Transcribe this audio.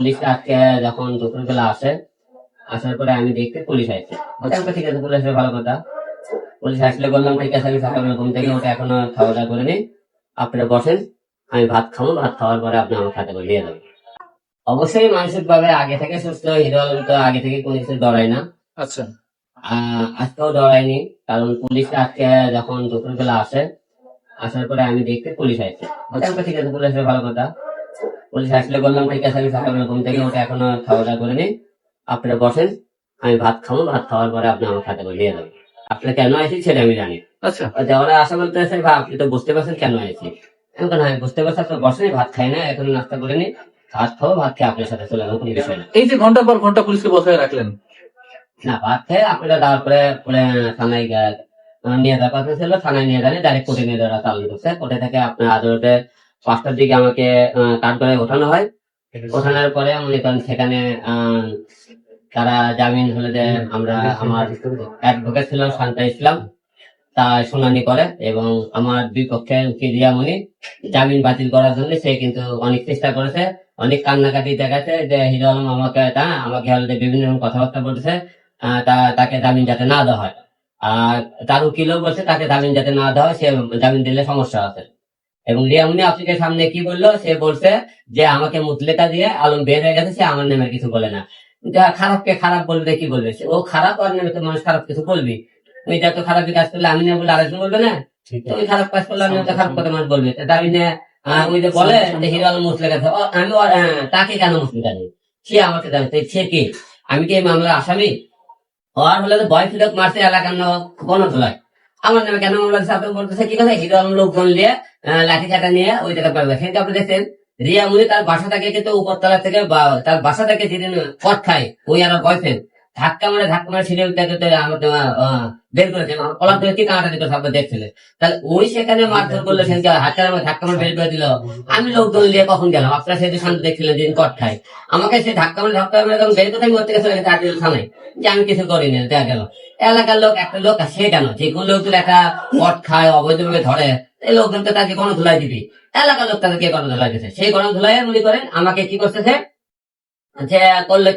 পুলিশটা আজকে যখন দুপুরবেলা আসে আসার পরে আমি দেখতে পুলিশ আসছে ঠিক আছে পুলিশ আসলে ভালো কথা। পুলিশ আসলে বললাম ঠিক আছে আমি সকালে ঘুম থেকে ওটা এখনও খাওয়া দাওয়া করে নিই আপনারা বসেন আমি ভাত খাব ভাত খাওয়ার পরে আপনি আমার খাতে বলিয়ে দেবেন। অবশ্যই মানসিক ভাবে আগে থেকে সুস্থ হিরো তো আগে থেকে কোনো কিছু ডরায় না। আচ্ছা। আহ, আজকেও ডরায়নি কারণ পুলিশটা আজকে যখন দুপুরবেলা আসে আসার পরে আমি দেখতে পুলিশ আসছে ঠিক আছে পুলিশ ভালো কথা। পুলিশ আসলে বললাম ঠিক আছে আমি ঘুম থেকে ওটা এখনও খাওয়া দাওয়া করে নিই আপনারা বসেন আমি ভাত খাব ভাত খাওয়ার পরে আপনি আমার খাতে বলিয়ে দেবেন আপনি কেন আসি সেটা আমি জানি। আচ্ছা। ওরা আশা বলতে আপনি তো বুঝতে পারছেন কেন আসি এখন হ্যাঁ বুঝতে পারছি আপনার ভাত খাই না এখন নাস্তা করে নি। ভাত খাব ভাত খেয়ে আপনার সাথে চলে যাব কোনো বিষয় না। এই যে ঘণ্টা পর ঘণ্টা পুলিশকে বসায় রাখলেন। না ভাত খেয়ে আপনারা তারপরে পরে থানায় নিয়ে যাওয়ার কথা ছিল থানায় নিয়ে গেলে ডাইরেক্ট কোর্টে নিয়ে যাওয়া চালু করছে কোর্টে থেকে আপনার আদালতে পাঁচটার দিকে আমাকে কাঠ করে ওঠানো হয়। ওঠানোর পরে মনে করেন সেখানে তারা জামিন হলে যে আমরা আমার অ্যাডভোকেট ছিল শান্তা ইসলাম তা শুনানি করে এবং আমার দুই পক্ষের কিরিয়ামণি জামিন বাতিল করার জন্য সে কিন্তু অনেক চেষ্টা করেছে। অনেক কান্নাকাটি দেখাচ্ছে যে হিরো আলম আমাকে তা আমাকে হলে বিভিন্ন রকম কথাবার্তা বলছে তা- তাকে জামিন যাতে না দেওয়া হয়। আর তার উকিলও বলছে তাকে জামিন যাতে না দেওয়া হয় সে জামিন দিলে সমস্যা আছে। এবং রিয়ামনি আফ্রিকার সামনে কি বলল? সে বলছে যে আমাকে মুতলেকা দিয়ে আলম বের হয়ে গেছে সে আমার নামে কিছু বলে না। যা খারাপকে খারাপ বলবে কি বলবে? ও খারাপ আর নামে তো মানুষ খারাপ কিছু বলবি যা তো খারাপ কাজ করলে আমি না বলে আরেকজন বলবে না? তুমি খারাপ কাজ করলে আমি তো খারাপ কথা মানুষ বলবে। তা আমি না ওই যে বলে হিরো আলম মুসলে গেছে ও, আমি আহ, তাকে কেন মুসলিম জানি সে আমাকে জানে তো সে কি? আমি কি এই মামলার আসামি? ও আর বলে বয় ফিরত মারছে এলাকার গণতলায় আমার নামে কেন মামলা দিচ্ছে আপনি বলতেছে, কি কথা? হিরো আলম লোকজন নিয়ে লাঠি চাটা নিয়ে ওই জায়গা পাবে সেটা আপনি দেখছেন, রিয়া মুনি তার বাসা থেকে কিন্তু উপরতলা থেকে বা- তার বাসা থেকে যেদিন পথ খায়, ওই আমার বয়ফ্রেন্ড ধাক্কা মারে ধাক্কা উঠতে আমার বের করেছে। কলার ধরে কি কাঁটা দিতে সব দেখছিলে। তাহলে ওই সেখানে মারধর করল সেখানে হাতটা আমার ধাক্কা মারে বের করে দিল। আমি লোকজন নিয়ে কখন গেলাম? আপনারা সেদিন শান্তি দেখছিলেন যেদিন কট খায়। আমাকে সে ধাক্কা মারে ধাক্কা মারে তখন বের কোথায়? করতে গেছে আদিল থানায়। যে আমি কিছু করিনি দেখা গেল। এলাকার লোক একটা লোক সে কেন? যে কোন লোক একটা কট খায় অবৈধভাবে ধরে এই লোকজনকে তাকে কোনো ধুলাই দিবি এলাকার লোক তাদেরকে কোনো ধুলাই দিচ্ছে সেই কোনো ধুলাই মনে করেন। আমাকে কি করতেছে? যে করলে কি?